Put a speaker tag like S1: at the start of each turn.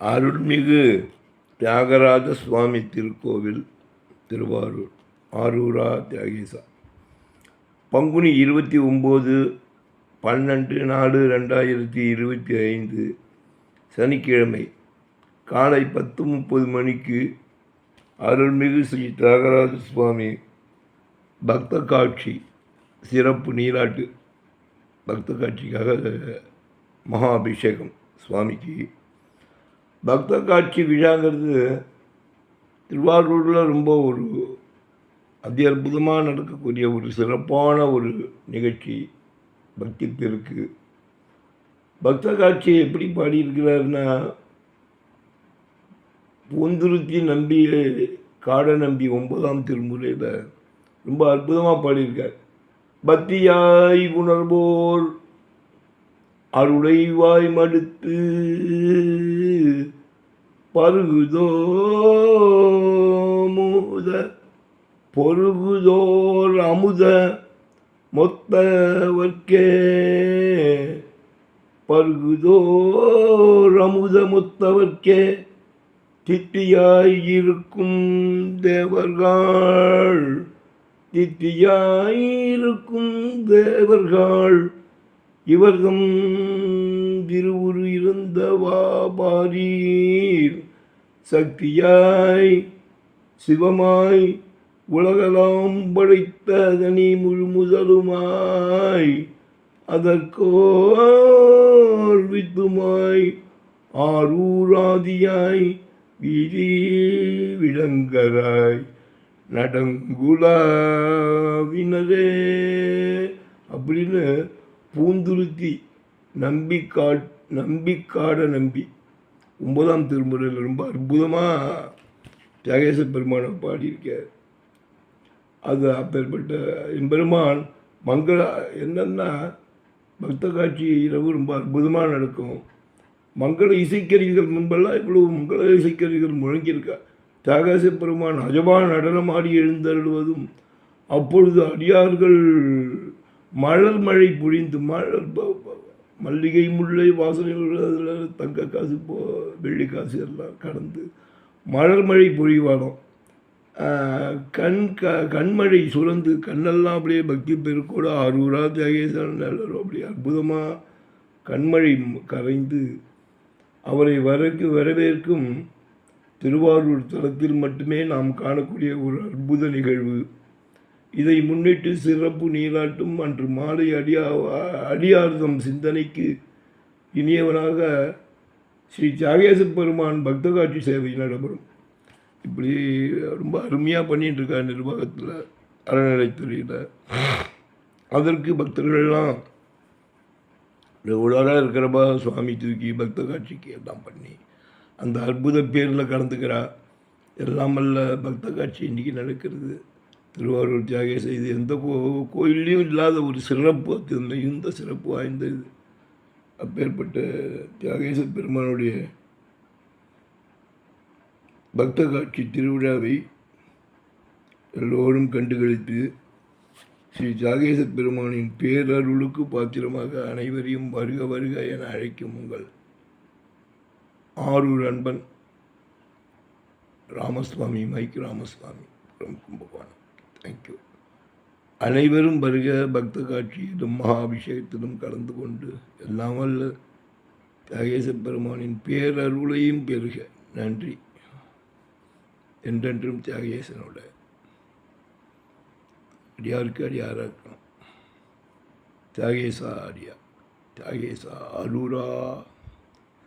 S1: அருள்மிகு தியாகராஜ சுவாமி திருக்கோவில் திருவாரூர் ஆரூரா தியாகேசா. பங்குனி இருபத்தி ஒம்பது பன்னெண்டு நாலு ரெண்டாயிரத்தி இருபத்தி ஐந்து சனிக்கிழமை காலை பத்து முப்பது மணிக்கு அருள்மிகு ஸ்ரீ தியாகராஜ சுவாமி பக்த காட்சி சிறப்பு நீராட்டு பக்த காட்சிக்காக மகா அபிஷேகம் சுவாமிக்கு பக்த காட்சி விழாங்கிறது திருவாரூரில் ரொம்ப ஒரு அதி அற்புதமாக நடக்கக்கூடிய ஒரு சிறப்பான ஒரு நிகழ்ச்சி பக்தி பெருக்கு பக்த காட்சியை எப்படி பாடியிருக்கிறாருன்னா பூந்துருத்தி நம்பி காட நம்பி ஒன்பதாம் திருமுறையில் ரொம்ப அற்புதமாக பாடியிருக்கார். பக்தியாய் உணர்வோர் அருளைவாய் மடுத்து பருகுதோமுத பொருகுதோர் அமுத மொத்தவர்க்கே. பருகுதோர் அமுத மொத்தவர்க்கே தித்தியாய் தேவர்கள் தித்தியாய் தேவர்கள். இவர்தம் திருவுரு இருந்த வாபாரீர் சக்தியாய் சிவமாய் உலகலாம் படைத்த அதனி முழு முதலுமாய் அதற்கோர் வித்துமாய் ஆரூராதியாய் வீதி விளங்கராய் நடங்குலாவினரே அப்படின்னு பூந்துருத்தி நம்பி கா நம்பி. காட நம்பி ஒன்பதாம் திருமுறையில் ரொம்ப அற்புதமாக தியாகேச பெருமானை பாடியிருக்கார். அது அப்பேற்பட்ட எம்பெருமான் மங்கள என்னென்னா பக்த காட்சி இரவு ரொம்ப அற்புதமாக நடக்கும். மங்கள இசைக்கருவிகள் முன்பெல்லாம் இவ்வளவு மங்கள இசைக்கருவிகள் முழங்கியிருக்கா. தியாகேச பெருமான் அஜபான் நடனமாடி எழுந்தருள்வதும் அப்பொழுது அடியார்கள் மழல் மழை பொழிந்து மழல் மல்லிகை முல்லை வாசனை அதில் தங்க காசு போ வெள்ளி காசு எல்லாம் கடந்து மலர் மழை பொழிவானோம். கண் க கண்மழை சுரந்து கண்ணெல்லாம் அப்படியே பக்தி பெருக்கோட ஆரூரா தியாகேசன் எல்லாரும் அப்படியே அற்புதமாக கண்மழை கரைந்து அவரை வரக்கு வரவேற்கும் திருவாரூர் தலத்தில் மட்டுமே நாம் காணக்கூடிய ஒரு அற்புத நிகழ்வு. இதை முன்னிட்டு சிறப்பு நீராட்டும் அன்று மாலை அடியா அடியார்தம் சிந்தனைக்கு இனியவனாக ஸ்ரீ தியாகேச பெருமான் பக்த காட்சி சேவை நடைபெறும். இப்படி ரொம்ப அருமையாக பண்ணிட்டு நிர்வாகத்தில் அறநிலைத்துறையில் அதற்கு பக்தர்கள்லாம் ரெகுலராக இருக்கிறப்ப சுவாமி தூக்கி பக்த காட்சிக்கு எல்லாம் பண்ணி அந்த அற்புத பேரில் கலந்துக்கிறா. எல்லாம் பக்த காட்சி இன்றைக்கி நடக்கிறது. திருவாரூர் தியாகேச இது எந்த கோ கோயில்லையும் இல்லாத ஒரு சிறப்பு மிகுந்த சிறப்பு வாய்ந்த இது. அப்பேற்பட்ட தியாகேச பெருமானுடைய பக்த காட்சி திருவிழாவை எல்லோரும் கண்டுகளித்து ஸ்ரீ தியாகேச பெருமானின் பேரருளுக்கு பாத்திரமாக அனைவரையும் வருக வருக என அழைக்கும் உங்கள் ஆரூர் அன்பன் ராமசுவாமி மைக் ராமசுவாமி from அனைவரும் வருக பக்த காட்சியிலும் மகாபிஷேகத்திலும் கலந்து கொண்டு. எல்லாம் வல்ல தியாகேச பெருமானின் பேரருளையும் பெறுக. நன்றி. என்றென்றும் தியாகேசனோட அடியாருக்கு அடியாராக இருக்கணும். தியாகேசா அடியா தியாகேசா அருளா.